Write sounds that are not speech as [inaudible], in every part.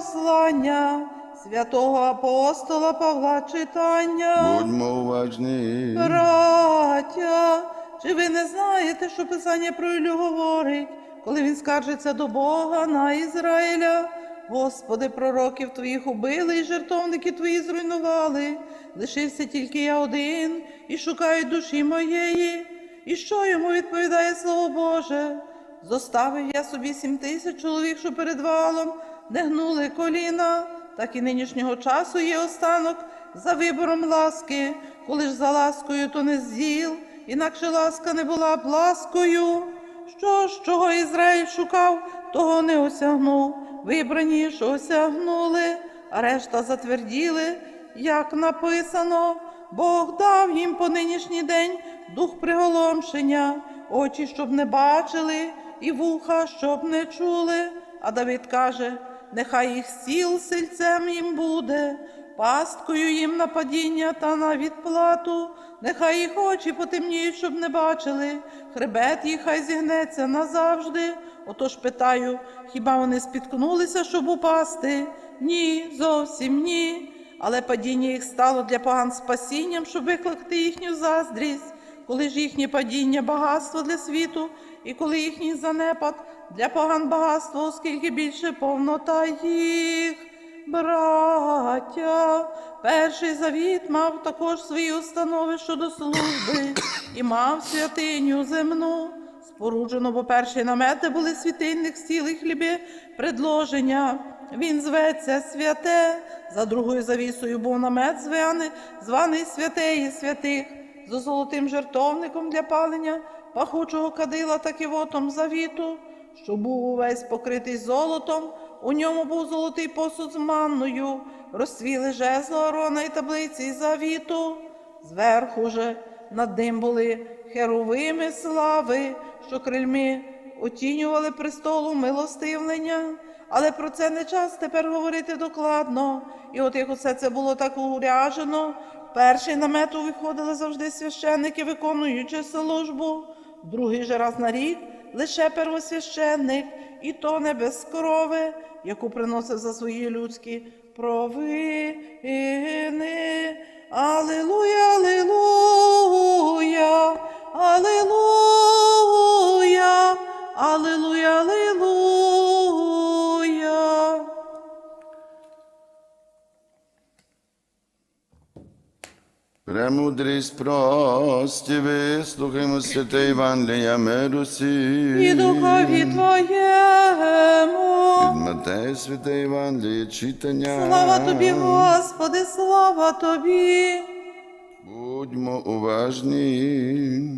послання святого апостола Павла читання. Будьмо уважні. Браття, чи ви не знаєте, що Писання про Ілю говорить, коли він скаржиться до Бога на Ізраїля? Господи, пророків твоїх убили, і жертовники твої зруйнували. Лишився тільки я один, і шукають душі моєї. І що йому відповідає Слово Боже? Зоставив я собі сім тисяч чоловік, що перед валом не гнули коліна, так і нинішнього часу є останок за вибором ласки, коли ж за ласкою, то не з'їл, інакше ласка не була б ласкою. Що ж, чого Ізраїль шукав, того не осягнув. Вибрані ж осягнули, а решта затверділи, як написано. Бог дав їм по нинішній день дух приголомшення, очі, щоб не бачили, і вуха, щоб не чули. А Давид каже: нехай їх сіл сильцем їм буде, пасткою їм на падіння та на відплату, нехай їх очі потемніють, щоб не бачили, хребет їх хай зігнеться назавжди. Отож питаю, хіба вони спіткнулися, щоб упасти? Ні, зовсім ні. Але падіння їх стало для поган спасінням, щоб викликати їхню заздрість, коли ж їхнє падіння багатство для світу, і коли їхній занепад для поган багатство, оскільки більше повнота їх. Браття, перший завіт мав також свої установи щодо служби і мав святиню земну. Споруджено, бо перші намети були світильник стіл і хліби предложення. Він зветься святе, за другою завісою був намет званий, званий святеї святих, з золотим жертовником для палення, пахучого кадила та кивотом завіту, що був увесь покритий золотом, у ньому був золотий посуд з манною, розцвіли жезло Арона і таблиці завіту. Зверху же над ним були херовими слави, що крильми отінювали престолу милостивлення. Але про це не час тепер говорити докладно. І от як усе це було так уряжено, перший намет виходили завжди священники, виконуючи службу, другий же раз на рік лише первосвященник, і то не без корови, яку приносив за свої людські провини. Аллилуйя, алілуя, Премудрість прості, вислухаймо святе Євангелія миру сі. І духові Твоєму. Від Матея святе Євангеліє читання. Слава тобі, Господи, слава тобі. Будьмо уважні.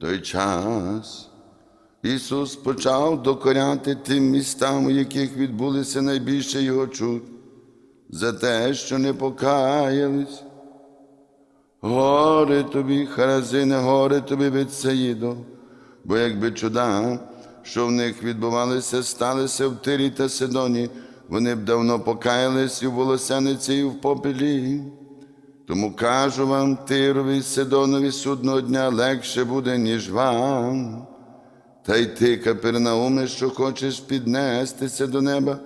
Той час Ісус почав докоряти тим містам, у яких відбулися найбільше Його чуд, за те, що не покаялись. Горе тобі, Харазине, горе тобі від бо якби чуда, що в них відбувалися, сталися в Тирі та Сидоні, вони б давно покаялись і в волосяниці, і в попелі. Тому кажу вам, Тирові Сидонові судного дня легше буде, ніж вам. Та й ти, Капернауме, що хочеш піднестися до неба,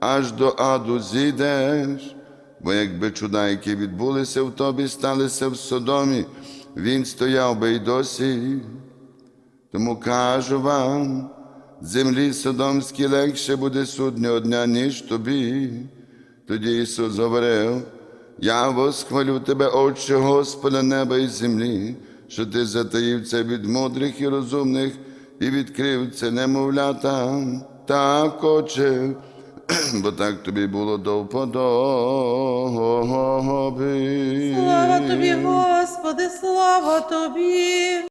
аж до аду зійдеш. Бо якби чуда, які відбулися в тобі, сталися в Содомі, він стояв би й досі. Тому кажу вам, землі Содомській легше буде суднього дня, ніж тобі. Тоді Ісус говорив, я восхвалю тебе, Отче Господа неба і землі, що ти затаїв це від мудрих і розумних і відкрив це немовлятам. Так, Отче, [clears throat] бо так тобі було до вподоби. Слава тобі, Господи, слава тобі.